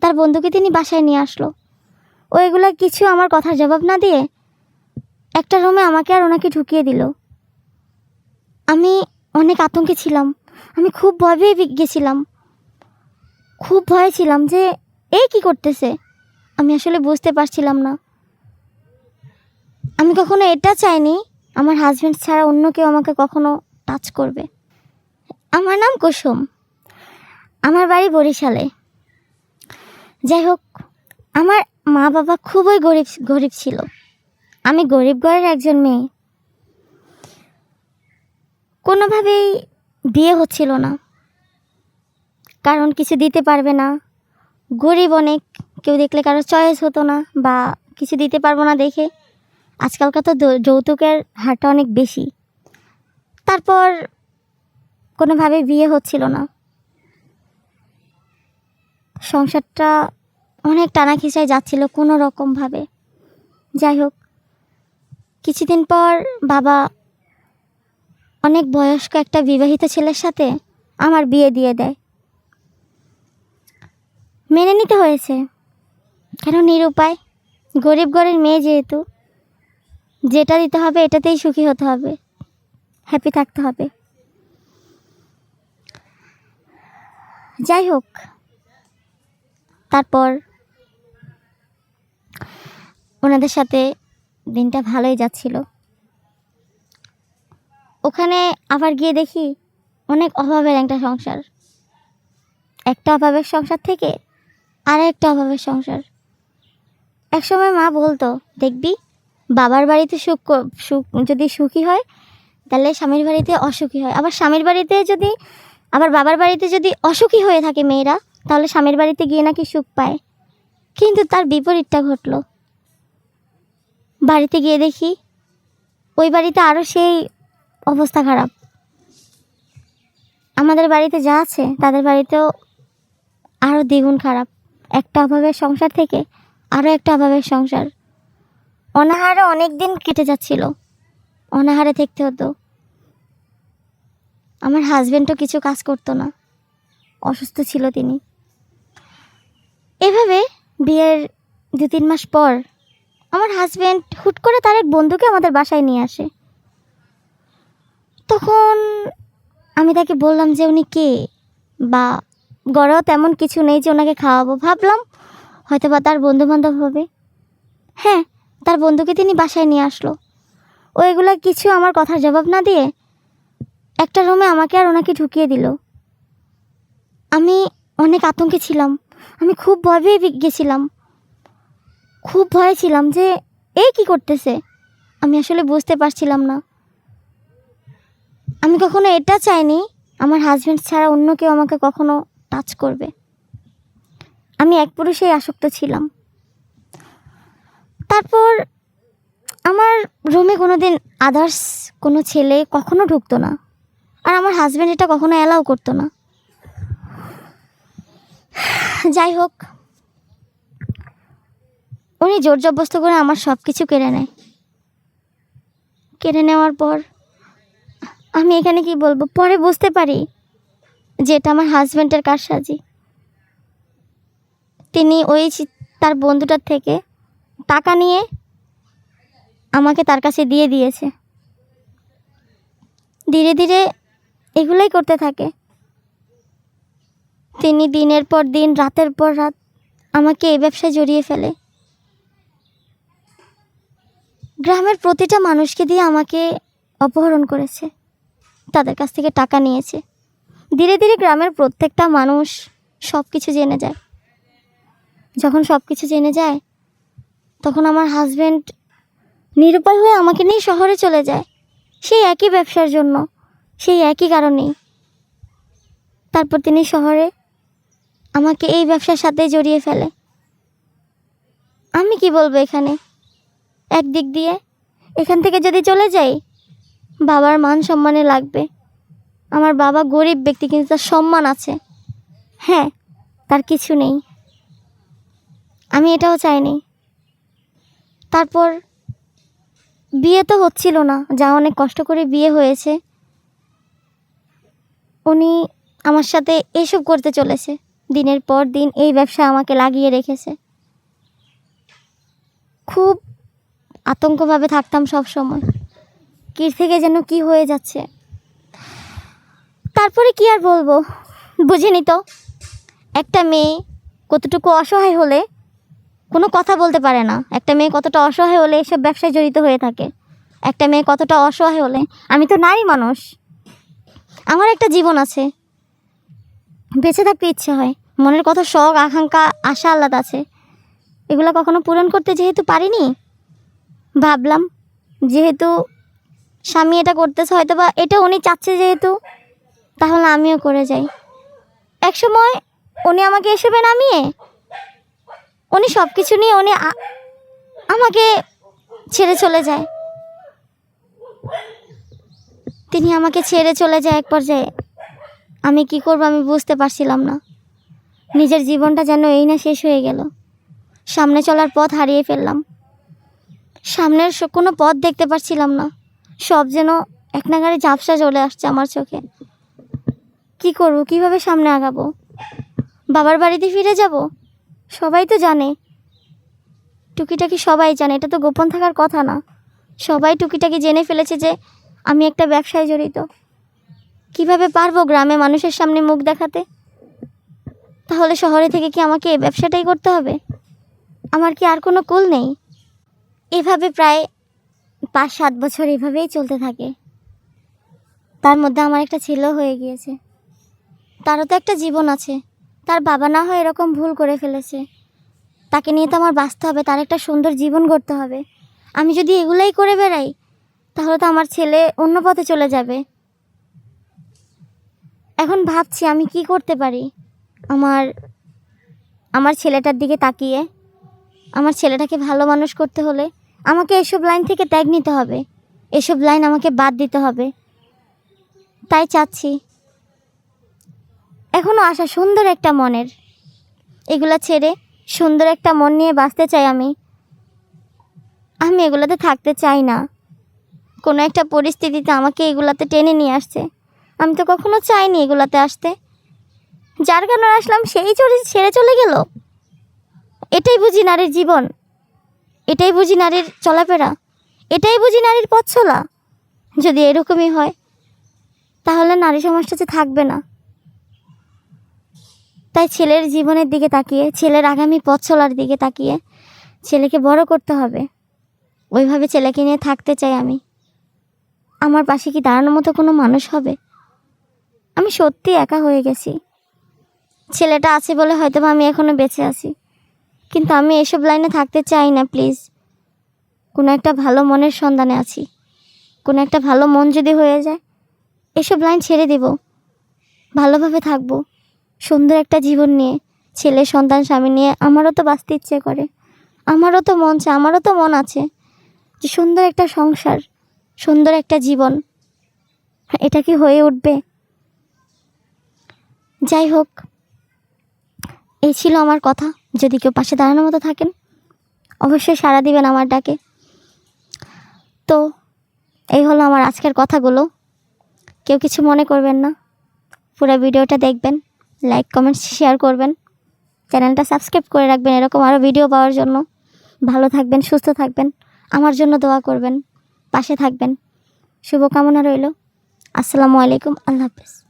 তার বন্ধুকে তিনি বাসায় নিয়ে আসলো। ও এগুলো কিছু আমার কথার জবাব না দিয়ে একটা রুমে আমাকে আর ওনাকে ঢুকিয়ে দিল। আমি অনেক আতঙ্কে ছিলাম। আমি খুব ভয় পেয়ে গেছিলাম। খুব ভয়ে ছিলাম যে এই কি করতেছে? আমি আসলে বুঝতে পারছিলাম না। আমি কখনো এটা চাইনি, আমার হাজব্যান্ড ছাড়া অন্য কেউ আমাকে কখনো টাচ করবে। আমার নাম কুসুম। আমার বাড়ি বরিশালে। যাই হোক আমার মা বাবা খুবই গরিব গরিব ছিল। আমি গরিব ঘরের একজন মেয়ে। কোনোভাবেই বিয়ে হচ্ছিল না। কারণ কিছু দিতে পারবে না। গরিব অনেক, কেউ দেখলে কারও চয়েস হতো না বা কিছু দিতে পারব না দেখে। আজকালকার তো যৌতুকের হারটা অনেক বেশি। তারপর কোনোভাবে বিয়ে হচ্ছিল না। সংসারটা অনেক টানা খিসায় যাচ্ছিল কোনো রকমভাবে। যাই হোক, কিছুদিন পর বাবা অনেক বয়স্ক একটা বিবাহিত ছেলের সাথে আমার বিয়ে দিয়ে দেয়। মেনে নিতে হয়েছে। কেন নিরুপায়? গরিব ঘরের মেয়ে যেহেতু, যেটা দিতে হবে এটাতেই সুখী হতে হবে হ্যাপি থাকতে হবে। যাই হোক তারপর ওনাদের সাথে দিনটা ভালোই যাচ্ছিল। ওখানে আবার গিয়ে দেখি অনেক অভাবের একটা সংসার। একটা অভাবের সংসার থেকে আর একটা অভাবের সংসার। একসময় মা বলতো, দেখবি, বাবার বাড়িতে সুখ সুখ, যদি সুখী হয়, তাহলে স্বামীর বাড়িতে অসুখী হয়। আবার স্বামীর বাড়িতে যদি, আবার বাবার বাড়িতে যদি অসুখী হয়ে থাকে মেয়েরা তাহলে স্বামীর বাড়িতে গিয়ে নাকি সুখ পায়। কিন্তু তার বিপরীতটা ঘটলো। বাড়িতে গিয়ে দেখি, ওই বাড়িতে আরও সেই অবস্থা খারাপ। আমাদের বাড়িতে যা আছে, তাদের বাড়িতেও আরও দ্বিগুণ খারাপ। একটা অভাবের সংসার থেকে আরও একটা অভাবের সংসার। অনাহারে অনেক দিন কেটে যাচ্ছিল। অনাহারে থাকতে হতো। আমার হাজব্যান্ডও কিছু কাজ করতো না। অসুস্থ ছিল তিনি। এভাবে বিয়ের দু তিন মাস পর আমার হাজবেন্ড হুট করে তার এক বন্ধুকে আমাদের বাসায় নিয়ে আসে। তখন আমি তাকে বললাম যে, উনি কে? বা গড়েও তেমন কিছু নেই যে ওনাকে খাওয়াবো। ভাবলাম হয়তো বা তার বন্ধু বান্ধব হবে। হ্যাঁ তার বন্ধুকে তিনি বাসায় নিয়ে আসলো। ও এগুলো কিছু আমার কথার জবাব না দিয়ে একটা রুমে আমাকে আর ওনাকে ঢুকিয়ে দিল। আমি অনেক আতঙ্কে ছিলাম। আমি খুব ভয় পেয়ে গেছিলাম। খুব ভয়ে ছিলাম যে এই কি করতেছে? আমি আসলে বুঝতে পারছিলাম না। আমি কখনো এটা চাইনি, আমার হাজব্যান্ড ছাড়া অন্য কেউ আমাকে কখনো টাচ করবে। আমি এক পুরুষেই আসক্ত ছিলাম। তারপর আমার রুমে কোনো দিন আদার্স কোনো ছেলে কখনো ঢুকতো না। আর আমার হাজব্যান্ড এটা কখনো অ্যালাউ করতো না। যাই হোক উনি জোর জবস্ত করে আমার সব কিছু কেড়ে নেয়। কেড়ে নেওয়ার পর আমি এখানে কি বলব? পরে বুঝতে পারি যে এটা আমার হাজব্যান্ডের কারসাজি। তিনি ওই তার বন্ধুটার থেকে টাকা নিয়ে আমাকে তার কাছে দিয়ে দিয়েছে। ধীরে ধীরে এগুলোই করতে থাকে। তিনি দিনের পর দিন, রাতের পর রাত আমাকে এই ব্যবসায় জড়িয়ে ফেলে। গ্রামের প্রতিটা মানুষকে দিয়ে আমাকে অপহরণ করেছে। তাদের কাছ থেকে টাকা নিয়েছে। ধীরে ধীরে গ্রামের প্রত্যেকটা মানুষ সব কিছু জেনে যায়। যখন সব কিছু জেনে যায়, তখন আমার হাজব্যান্ড নিরুপায় হয়ে আমাকে নিয়ে শহরে চলে যায়। সেই একই ব্যবসার জন্য, সেই একই কারণেই। তারপর তিনি শহরে আমাকে এই ব্যবসার সাথে জড়িয়ে ফেলে। আমি কি বলব এখানে? একদিক দিয়ে এখান থেকে যদি চলে যাই, বাবার মান সম্মানে লাগবে। আমার বাবা গরিব ব্যক্তি, কিন্তু তার সম্মান আছে। হ্যাঁ তার কিছু নেই। আমি এটাও চাইনি। তারপর বিয়ে তো হচ্ছিল না, যা অনেক কষ্ট করে বিয়ে হয়েছে। উনি আমার সাথে এসব করতে চলেছে। দিনের পর দিন এই ব্যবসা আমাকে লাগিয়ে রেখেছে। খুব আতঙ্কভাবে থাকতাম সব সময়। কি থেকে যেন কি হয়ে যাচ্ছে। তারপরে কি আর বলব? বুঝিনি তো। একটা মেয়ে কতটুকু অসহায় হলে কোনো কথা বলতে পারে না। একটা মেয়ে কতটা অসহায় হলে এসব ব্যবসায় জড়িত হয়ে থাকে। একটা মেয়ে কতটা অসহায় হলে আমি তো নারী মানুষ। আমার একটা জীবন আছে। বেঁচে থাকতে ইচ্ছে হয়। মনের কত শখ, আকাঙ্ক্ষা, আশা আল্লাদ আছে। এগুলো কখনো পূরণ করতে যেহেতু পারিনি, ভাবলাম যেহেতু স্বামী এটা করতেছে হয়তো বা এটা উনি চাচ্ছে যেহেতু, তাহলে আমিও করে যাই। একসময় উনি আমাকে এসবে নামিয়ে, উনি সব কিছু নিয়ে উনি আমাকে ছেড়ে চলে যায়। তিনি আমাকে ছেড়ে চলে যায় এক পর্যায়ে। আমি কি করব আমি বুঝতে পারছিলাম না। নিজের জীবনটা যেন এই না শেষ হয়ে গেল। সামনে চলার পথ হারিয়ে ফেললাম। সামনের কোনো পথ দেখতে পারছিলাম না। সব যেন এক নাগারে ঝাপসা চলে আসছে আমার চোখে। কি করব, কীভাবে সামনে আগাবো? বাবার বাড়িতে ফিরে যাব? সবাই তো জানে। টুকিটাকি সবাই জানে, এটা তো গোপন থাকার কথা না। সবাই টুকিটাকি জেনে ফেলেছে যে আমি একটা ব্যবসায় জড়িত। কীভাবে পারব গ্রামে মানুষের সামনে মুখ দেখাতে? তাহলে শহরে থেকে কি আমাকে এই ব্যবসাটাই করতে হবে? আমার কি আর কোনো কুল নেই? এভাবে প্রায় পাঁচ সাত বছর এভাবেই চলতে থাকে। তার মধ্যে আমার একটা ছেলেও হয়ে গিয়েছে। তারও তো একটা জীবন আছে। তার বাবা না হয় এরকম ভুল করে ফেলেছে। তাকে নিয়ে তো আমার বাঁচতে হবে, তার একটা সুন্দর জীবন গড়তে হবে। আমি যদি এগুলাই করে বেড়াই, তাহলে তো আমার ছেলে অন্য পথে চলে যাবে। এখন ভাবছি আমি কি করতে পারি? আমার আমার ছেলেটার দিকে তাকিয়ে, আমার ছেলেটাকে ভালো মানুষ করতে হলে আমাকে এসব লাইন থেকে ত্যাগ নিতে হবে। এসব লাইন আমাকে বাদ দিতে হবে। তাই চাচ্ছি। এখনও আশা সুন্দর একটা মনের। এগুলো ছেড়ে সুন্দর একটা মন নিয়ে বাঁচতে চাই আমি। আমি এগুলাতে থাকতে চাই না। কোনো একটা পরিস্থিতিতে আমাকে এগুলাতে টেনে নিয়ে আসছে। আমি তো কখনো চাইনি এগুলাতে আসতে। যার কারণে আসলাম, সেই চলে, ছেড়ে চলে গেল। এটাই বুঝি নারীর জীবন। এটাই বুঝি নারীর চলাফেরা। এটাই বুঝি নারীর পথ চলা যদি এরকমই হয়, তাহলে নারী সমাজটা যে থাকবে না। তাই ছেলের জীবনের দিকে তাকিয়ে, ছেলের আগামী পথ চলার দিকে তাকিয়ে ছেলেকে বড় করতে হবে। ওইভাবে ছেলেকে নিয়ে থাকতে চাই আমি। আমার পাশে কি দাঁড়ানোর মতো কোনো মানুষ হবে? আমি সত্যি একা হয়ে গেছি। ছেলেটা আছে বলে হয়তো আমি এখনও বেঁচে আছি। কিন্তু আমি এসব লাইনে থাকতে চাই না, প্লিজ। কোনো একটা ভালো মনের সন্ধানে আছি। কোনো একটা ভালো মন যদি হয়ে যায়, এসব লাইন ছেড়ে দেব। ভালোভাবে থাকব। সুন্দর একটা জীবন নিয়ে, ছেলে, সন্তান, স্বামী নিয়ে আমারও তো বাঁচতে ইচ্ছে করে। আমারও তো মন চায় আমারও তো মন আছে যে সুন্দর একটা সংসার, সুন্দর একটা জীবন, এটা কি হয়ে উঠবে? যাই হোক এই ছিল আমার কথা। যদি কেউ পাশে দাঁড়ানোর মতো থাকেন, অবশ্যই সাড়া দিবেন আমার ডাকে। তো, এই হলো আমার আজকের কথাগুলো। কেউ কিছু মনে করবেন না। পুরো ভিডিওটা দেখবেন, লাইক, কমেন্ট, শেয়ার করবেন। চ্যানেলটা সাবস্ক্রাইব করে রাখবেন, এরকম আরও ভিডিও পাওয়ার জন্য। ভালো থাকবেন, সুস্থ থাকবেন, আমার জন্য দোয়া করবেন, পাশে থাকবেন। শুভকামনা রইল। আসসালামু আলাইকুম, আল্লাহ হাফেজ।